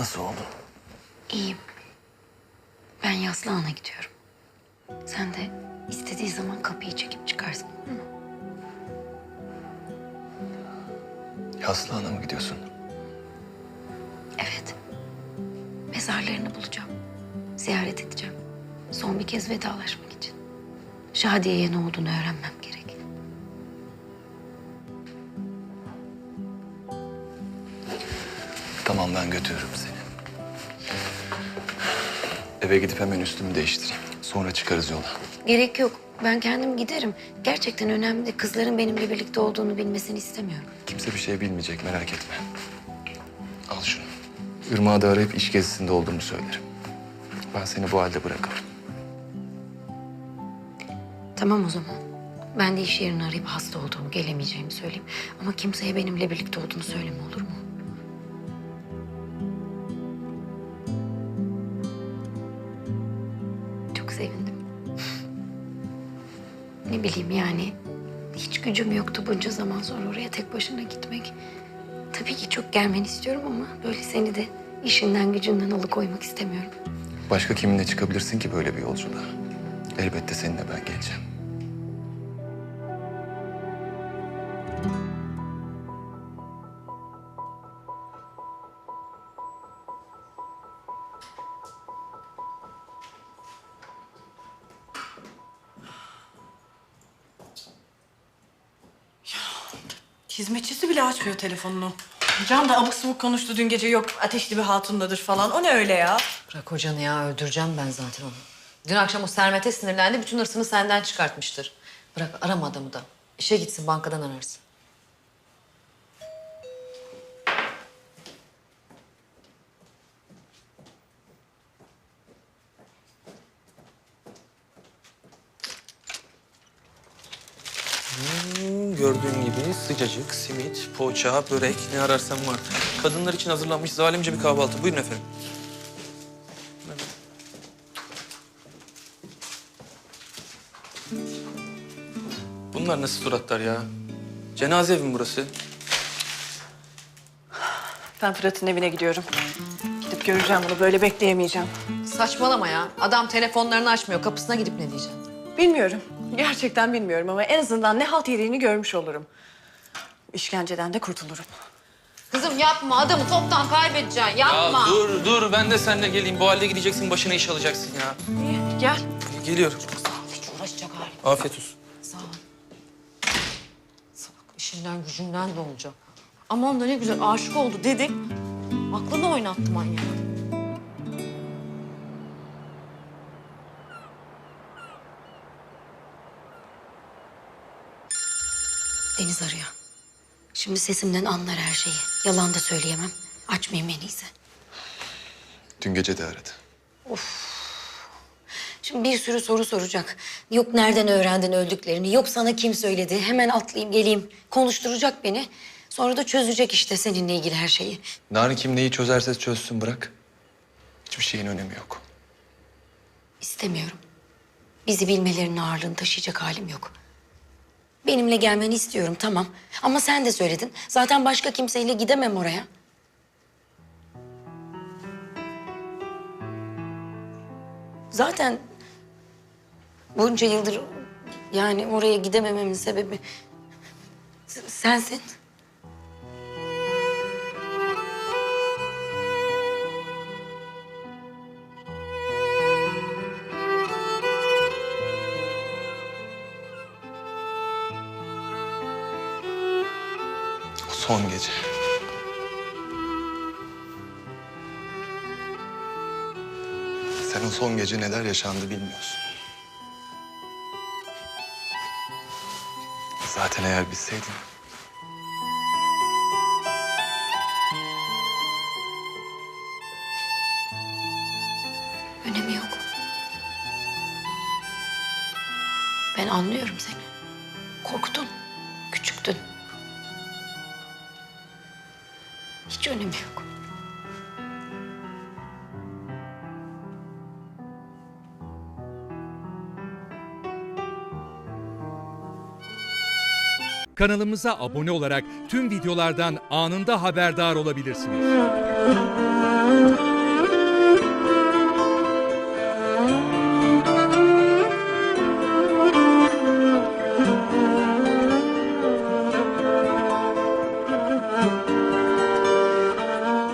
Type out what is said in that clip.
Nasıl oldu? İyiyim. Ben Yaslıhan'a gidiyorum. Sen de istediği zaman kapıyı çekip çıkarsın. mu? Yaslıhan'a mı gidiyorsun? Evet. Mezarlarını bulacağım. Ziyaret edeceğim. Son bir kez vedalaşmak için. Şadiye'ye ne olduğunu öğrenmem Tamam ben götürürüm seni. Eve gidip hemen üstümü değiştireyim. Sonra çıkarız yola. Gerek yok. Ben kendim giderim. Gerçekten önemli değil. Kızların benimle birlikte olduğunu bilmesini istemiyorum. Kimse bir şey bilmeyecek merak etme. Al şunu. Irmağı da arayıp iş gezisinde olduğumu söylerim. Ben seni bu halde bırakamam. Tamam o zaman. Ben de iş yerini arayıp hasta olduğumu, gelemeyeceğimi söyleyeyim. Ama kimseye benimle birlikte olduğunu söyleme olur mu? Ne bileyim yani hiç gücüm yoktu bunca zaman sonra oraya tek başına gitmek. Tabii ki çok gelmeni istiyorum ama böyle seni de işinden gücünden alıkoymak istemiyorum. Başka kiminle çıkabilirsin ki böyle bir yolculuğa? Elbette seninle ben geleceğim. Hizmetçisi bile açmıyor telefonunu. Can da abuk subuk konuştu dün gece yok ateşli bir hatundadır falan. O ne öyle ya? Bırak kocanı ya öldüreceğim ben zaten onu. Dün akşam o Sermet'e sinirlendi bütün hırsını senden çıkartmıştır. Bırak arama adamı da. İşe gitsin bankadan ararsın. Gördüğün gibi sıcacık, simit, poğaça, börek ne ararsan var. Kadınlar için hazırlanmış zalimce bir kahvaltı. Buyurun efendim. Bunlar nasıl suratlar ya? Cenaze evi mi burası? Ben Fırat'ın evine gidiyorum. Gidip göreceğim bunu böyle bekleyemeyeceğim. Saçmalama ya. Adam telefonlarını açmıyor. Kapısına gidip ne diyeceksin? Bilmiyorum. Gerçekten bilmiyorum ama en azından ne halt yediğini görmüş olurum. İşkenceden de kurtulurum. Kızım yapma. Adamı toptan kaybedeceksin. Yapma. Ya dur dur ben de seninle geleyim. Bu halde gideceksin başına iş alacaksın ya. İyi, gel. Geliyorum. Hiç uğraşacak halim. Afiyet olsun. Sağ ol. Salak işinden gücünden de olacak. Aman da ne güzel aşık oldu dedik. Aklını oynattı manyak. Deniz arıyor. Şimdi sesimden anlar her şeyi. Yalan da söyleyemem. Açmayayım en iyisi. Dün gece de aradı. Şimdi bir sürü soru soracak. Yok nereden öğrendin öldüklerini, yok sana kim söyledi. Hemen atlayayım geleyim. Konuşturacak beni. Sonra da çözecek işte seninle ilgili her şeyi. Narin kim neyi çözerse çözsün bırak. Hiçbir şeyin önemi yok. İstemiyorum. Bizi bilmelerinin ağırlığını taşıyacak halim yok. Benimle gelmeni istiyorum tamam. Ama sen de söyledin. Zaten başka kimseyle gidemem oraya. Zaten bunca yıldır yani oraya gidemememin sebebi sensin. Son gece. Sen o son gece neler yaşandı bilmiyorsun. Zaten eğer bilseydin... Önemi yok. Ben anlıyorum seni. Korktun, Hiç önemi yok. Kanalımıza abone olarak tüm videolardan anında haberdar olabilirsiniz.